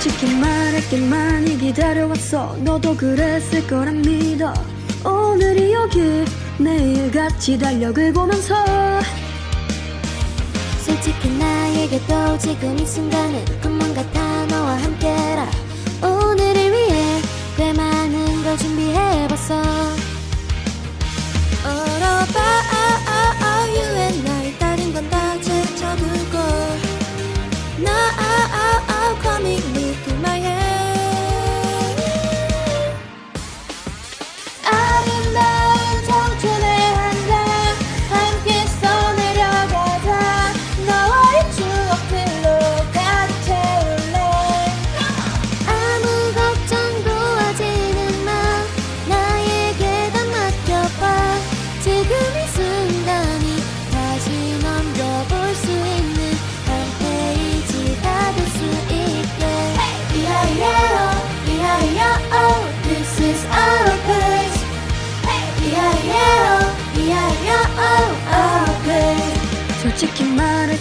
솔직히 말했길 많이 기다려왔어. 너도 그랬을 거란 믿어. 오늘이 여기 내일 같이 달력을 보면서. 솔직히 나에게도 지금 이 순간은 꿈만 같아.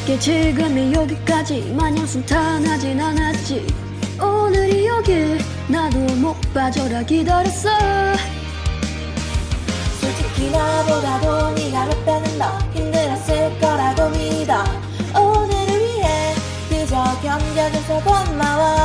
쉽게 지금이 여기까지. 마냥 순탄하진 않았지. 오늘이 여기. 나도 못 빠져라. 기다렸어. 솔직히 나보다도 네가 못되는 너 힘들었을 거라고 믿어. 오늘을 위해 그저 견뎌줘서 고마워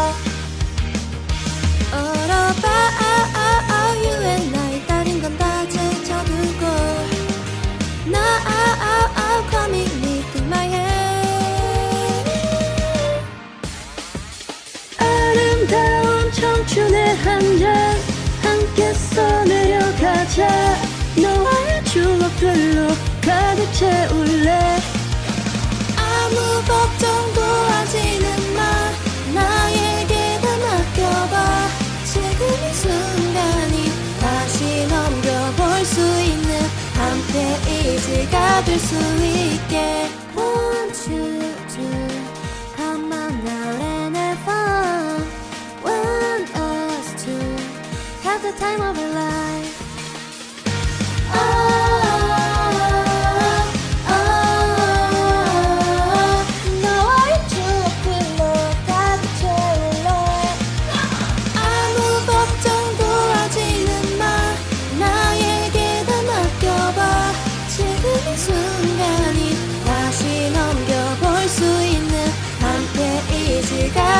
수 있게.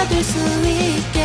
obviously